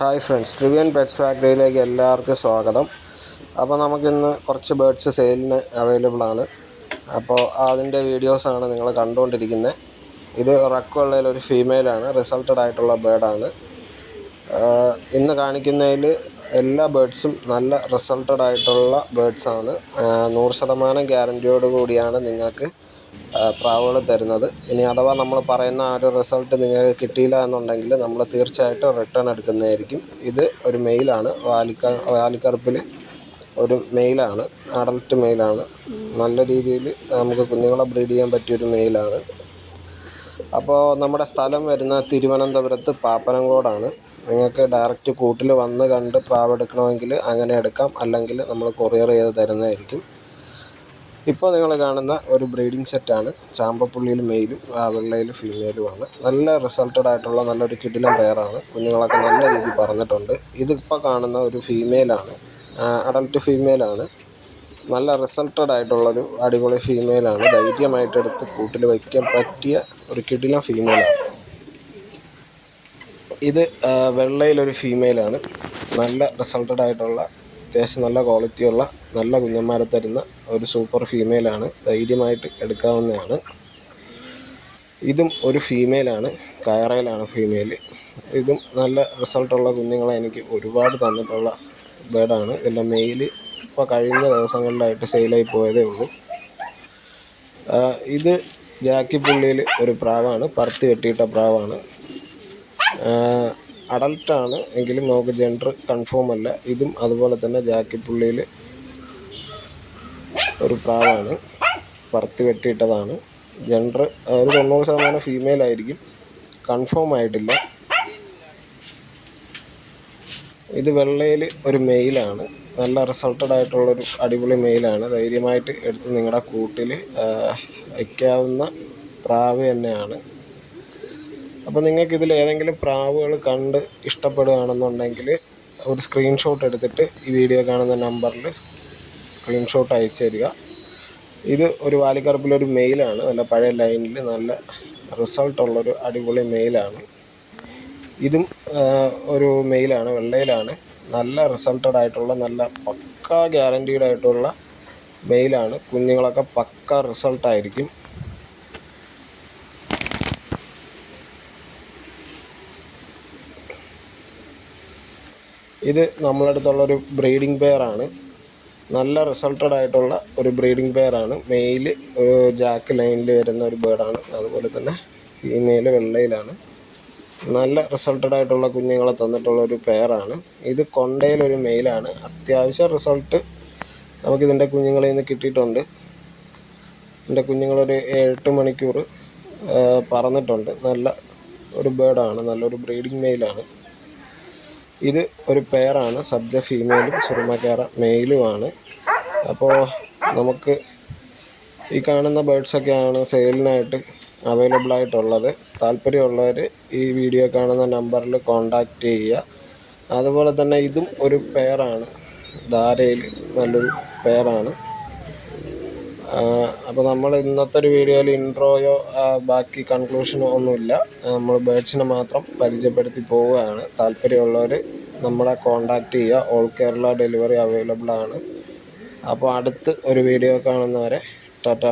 Hi friends ട്രിവിയൻ pets ഫാക്ടറിയിലേക്ക് എല്ലാവർക്കും സ്വാഗതം. അപ്പോൾ നമുക്കിന്ന് കുറച്ച് ബേഡ്സ് സെയിലിന് അവൈലബിൾ ആണ്. അപ്പോൾ അതിന്റെ വീഡിയോസാണ് നിങ്ങൾ കണ്ടുകൊണ്ടിരിക്കുന്നത്. ഇത് റക്കുള്ളതിൽ ഒരു ഫീമെയിലാണ് റിസൾട്ടഡ് ആയിട്ടുള്ള ബേഡാണ് ഇന്ന് കാണിക്കുന്നതിൽ എല്ലാ ബേഡ്സും നല്ല റിസൾട്ടഡ് ആയിട്ടുള്ള ബേഡ്സാണ് നൂറ് ശതമാനം ഗ്യാരന്റിയോട് കൂടിയാണ് നിങ്ങൾക്ക് പ്രാവുകൾ തരുന്നത്. ഇനി അഥവാ നമ്മൾ പറയുന്ന ആ ഒരു റിസൾട്ട് നിങ്ങൾക്ക് കിട്ടിയില്ല എന്നുണ്ടെങ്കിൽ നമ്മൾ തീർച്ചയായിട്ടും റിട്ടേൺ എടുക്കുന്നതായിരിക്കും. ഇത് ഒരു മെയിലാണ് വാലിക്ക വാലിക്കറുപ്പിൽ ഒരു മെയിലാണ് അഡൽട്ട് മെയിലാണ് നല്ല രീതിയിൽ നമുക്ക് കുഞ്ഞുങ്ങളെ ബ്രീഡ് ചെയ്യാൻ പറ്റിയൊരു മെയിലാണ് അപ്പോൾ നമ്മുടെ സ്ഥലം വരുന്ന തിരുവനന്തപുരത്ത് പാപ്പനംകോടാണ്. നിങ്ങൾക്ക് ഡയറക്റ്റ് കൂട്ടിൽ വന്ന് കണ്ട് പ്രാവ് എടുക്കണമെങ്കിൽ അങ്ങനെ എടുക്കാം. അല്ലെങ്കിൽ നമ്മൾ കൊറിയർ ചെയ്ത് തരുന്നതായിരിക്കും. ഇപ്പോൾ നിങ്ങൾ കാണുന്ന ഒരു ബ്രീഡിംഗ് സെറ്റാണ്. ചാമ്പപ്പുള്ളിയിൽ മെയിലും വെള്ളയിൽ ഫീമെയിലുമാണ് നല്ല റിസൾട്ടഡ് ആയിട്ടുള്ള നല്ലൊരു കിടിലം പെയറാണ് കുഞ്ഞുങ്ങളൊക്കെ നല്ല രീതിയിൽ പറഞ്ഞിട്ടുണ്ട്. ഇതിപ്പോൾ കാണുന്ന ഒരു ഫീമെയിലാണ് അഡൽട്ട് ഫീമെയിലാണ് നല്ല റിസൾട്ടഡ് ആയിട്ടുള്ളൊരു അടിപൊളി ഫീമെയിലാണ് ധൈര്യമായിട്ട് എടുത്ത് കൂട്ടിൽ വയ്ക്കാൻ പറ്റിയ ഒരു കിടിലം ഫീമെയിലാണ് ഇത് വെള്ളയിലൊരു ഫീമെയിലാണ് നല്ല റിസൾട്ടഡ് ആയിട്ടുള്ള അത്യാവശ്യം നല്ല ക്വാളിറ്റിയുള്ള നല്ല കുഞ്ഞന്മാരെ തരുന്ന ഒരു സൂപ്പർ ഫീമെയിലാണ് ധൈര്യമായിട്ട് എടുക്കാവുന്നതാണ്. ഇതും ഒരു ഫീമെയിലാണ് കയറയിലാണ് ഫീമെയിൽ. ഇതും നല്ല റിസൾട്ടുള്ള കുഞ്ഞുങ്ങളെ എനിക്ക് ഒരുപാട് തന്നിട്ടുള്ള ബേഡാണ്. ഇതിന്റെ മെയിൽ ഇപ്പോൾ കഴിഞ്ഞ ദിവസങ്ങളിലായിട്ട് സെയിലായി പോയതേ ഉള്ളൂ. ഇത് ജാക്കി പുള്ളിയിൽ ഒരു പ്രാവാണ് പറത്തി വെട്ടിയിട്ട പ്രാവാണ്. അഡൽട്ടാണ് എങ്കിലും നമുക്ക് ജെൻഡർ കൺഫേം അല്ല. ഇതും അതുപോലെ തന്നെ ജാക്കിപ്പുള്ളിയിൽ ഒരു പ്രാവാണ്. പറത്തി വെട്ടിയിട്ടതാണ്. ജെൻഡർ ഒരു തൊണ്ണൂറ് ശതമാനം ഫീമെയിൽ ആയിരിക്കും. കൺഫേം ആയിട്ടില്ല. ഇത് വെള്ളയിൽ ഒരു മെയിലാണ് നല്ല റിസൾട്ടഡ് ആയിട്ടുള്ളൊരു അടിപൊളി മെയിലാണ് ധൈര്യമായിട്ട് എടുത്ത് നിങ്ങളുടെ കൂട്ടിൽ വയ്ക്കാവുന്ന പ്രാവ് തന്നെയാണ്. അപ്പോൾ നിങ്ങൾക്ക് ഇതിൽ ഏതെങ്കിലും പ്രാവുകൾ കണ്ട് ഇഷ്ടപ്പെടുകയാണെന്നുണ്ടെങ്കിൽ ഒരു സ്ക്രീൻഷോട്ട് എടുത്തിട്ട് ഈ വീഡിയോ കാണുന്ന നമ്പറിൽ സ്ക്രീൻഷോട്ട് അയച്ചു തരിക. ഇത് ഒരു വാലിക്കറുപ്പിലൊരു മെയിലാണ് നല്ല പഴയ ലൈനിൽ നല്ല റിസൾട്ടുള്ളൊരു അടിപൊളി മെയിലാണ് ഇതും ഒരു മെയിലാണ് വെള്ളയിലാണ്. നല്ല റിസൾട്ടഡ് ആയിട്ടുള്ള നല്ല പക്ക ഗ്യാരന്റീഡ് ആയിട്ടുള്ള മെയിലാണ് കുഞ്ഞുങ്ങളൊക്കെ പക്ക റിസൾട്ടായിരിക്കും ഇത് നമ്മളടുത്തുള്ളൊരു ബ്രീഡിംഗ് പെയറാണ് നല്ല റിസൾട്ടഡ് ആയിട്ടുള്ള ഒരു ബ്രീഡിംഗ് പെയറാണ് മെയിൽ ഒരു ജാക്ക് ലൈനിൽ വരുന്ന ഒരു ബേർഡാണ് അതുപോലെ തന്നെ ഫീമെയിൽ വെള്ളയിലാണ്. നല്ല റിസൾട്ടഡ് ആയിട്ടുള്ള കുഞ്ഞുങ്ങളെ തന്നിട്ടുള്ള ഒരു പെയറാണ് ഇത് കൊണ്ടയിലൊരു മെയിലാണ് അത്യാവശ്യം റിസൾട്ട് നമുക്കിതിന്റെ കുഞ്ഞുങ്ങളിൽ നിന്ന് കിട്ടിയിട്ടുണ്ട്. എന്റെ കുഞ്ഞുങ്ങളൊരു എട്ട് മണിക്കൂർ പറന്നിട്ടുണ്ട്. നല്ല ഒരു ബേർഡാണ് നല്ലൊരു ബ്രീഡിംഗ് മെയിലാണ് ഇത് ഒരു പെയറാണ് സബ്ജ ഫീമെയിലും സുറുമക്കേറ മെയിലുമാണ് അപ്പോൾ നമുക്ക് ഈ കാണുന്ന ബേഡ്സൊക്കെയാണ് സെയിലിനായിട്ട് അവൈലബിൾ ആയിട്ടുള്ളത്. താല്പര്യമുള്ളവർ ഈ വീഡിയോ കാണുന്ന നമ്പറിൽ കോണ്ടാക്റ്റ് ചെയ്യുക. അതുപോലെ തന്നെ ഇതും ഒരു പെയറാണ് ധാരയിൽ നല്ലൊരു പെയറാണ് അപ്പോൾ നമ്മൾ ഇന്നത്തെ ഒരു വീഡിയോയിൽ ഇൻട്രോയോ ബാക്കി കൺക്ലൂഷനോ ഒന്നുമില്ല. നമ്മൾ ബേഡ്സിനെ മാത്രം പരിചയപ്പെടുത്തി പോവുകയാണ്. താല്പര്യമുള്ളവർ നമ്മളെ കോണ്ടാക്റ്റ് ചെയ്യുക. ഓൾ കേരള ഡെലിവറി അവൈലബിൾ ആണ്. അപ്പോൾ അടുത്ത് ഒരു വീഡിയോ കാണുന്നവരെ ടാറ്റ.